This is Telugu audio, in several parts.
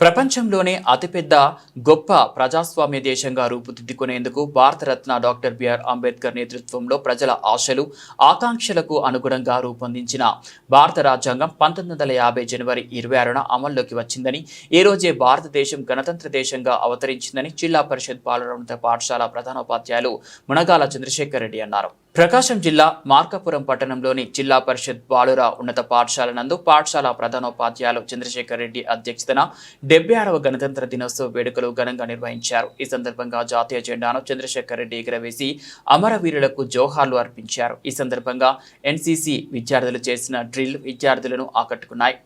ప్రపంచంలోనే అతిపెద్ద గొప్ప ప్రజాస్వామ్య దేశంగా రూపుదిద్దుకునేందుకు Bharat Ratna doctor B R Ambedkar నేతృత్వంలో ప్రజల ఆశలు ఆకాంక్షలకు అనుగుణంగా రూపొందించిన భారత రాజ్యాంగం పంతొమ్మిది వందల యాభై జనవరి ఇరవై ఆరున అమల్లోకి వచ్చిందని ఈ రోజే భారతదేశం గణతంత్ర దేశంగా అవతరించిందని జిల్లా పరిషత్ బాలరోన్నత పాఠశాల ప్రధానోపాధ్యాయులు మునగాల చంద్రశేఖర్ రెడ్డి అన్నారు. ప్రకాశం జిల్లా మార్కాపురం పట్టణంలోని జిల్లా పరిషత్ బాలుర ఉన్నత పాఠశాల నందు పాఠశాల ప్రధానోపాధ్యాయులు చంద్రశేఖర్ రెడ్డి అధ్యక్షతన డెబ్బై ఆరవ గణతంత్ర దినోత్సవ వేడుకలు ఘనంగా నిర్వహించారు. ఈ సందర్భంగా జాతీయ జెండాను చంద్రశేఖర్ రెడ్డి ఎగురవేసి అమరవీరులకు జోహార్లు అర్పించారు. ఈ సందర్భంగా ఎన్సీసీ విద్యార్థులు చేసిన డ్రిల్ విద్యార్థులను ఆకట్టుకున్నాయి.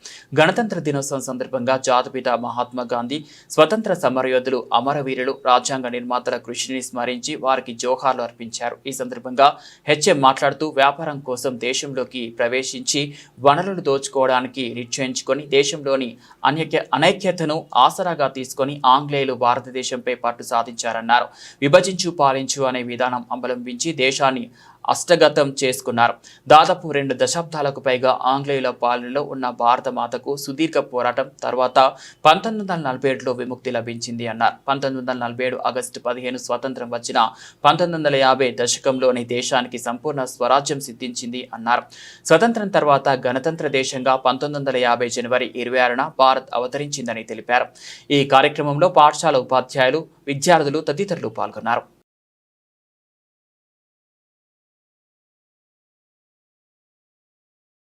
గణతంత్ర దినోత్సవం సందర్భంగా జాతిపిత మహాత్మా గాంధీ స్వతంత్ర సమరయోధులు అమరవీరులు రాజ్యాంగ నిర్మాతల కృషిని స్మరించి వారికి జోహార్లు అర్పించారు. ఈ సందర్భంగా హెచ్ఎం మాట్లాడుతూ వ్యాపారం కోసం దేశంలోకి ప్రవేశించి వనరులు దోచుకోవడానికి నిశ్చయించుకొని దేశంలోని అనేక అనైక్యతను ఆసరాగా తీసుకొని ఆంగ్లేయులు భారతదేశంపై పట్టు సాధించారన్నారు. విభజించు పాలించు అనే విధానం అవలంబించి దేశాన్ని అష్టగతం చేసుకున్నారు. దాదాపు రెండు దశాబ్దాలకు పైగా ఆంగ్లేయుల పాలనలో ఉన్న భారత మాతకు సుదీర్ఘ పోరాటం తర్వాత పంతొమ్మిది వందల నలభై ఏడులో విముక్తి లభించింది అన్నారు. పంతొమ్మిది వందల నలభై ఏడు ఆగస్టు పదిహేను స్వాతంత్రం వచ్చిన పంతొమ్మిది వందల యాభై దశకంలోని దేశానికి సంపూర్ణ స్వరాజ్యం సిద్ధించింది అన్నారు. స్వతంత్రం తర్వాత గణతంత్ర దేశంగా పంతొమ్మిది వందల యాభై జనవరి ఇరవై ఆరున భారత్ అవతరించిందని తెలిపారు. ఈ కార్యక్రమంలో పాఠశాల ఉపాధ్యాయులు విద్యార్థులు తదితరులు పాల్గొన్నారు.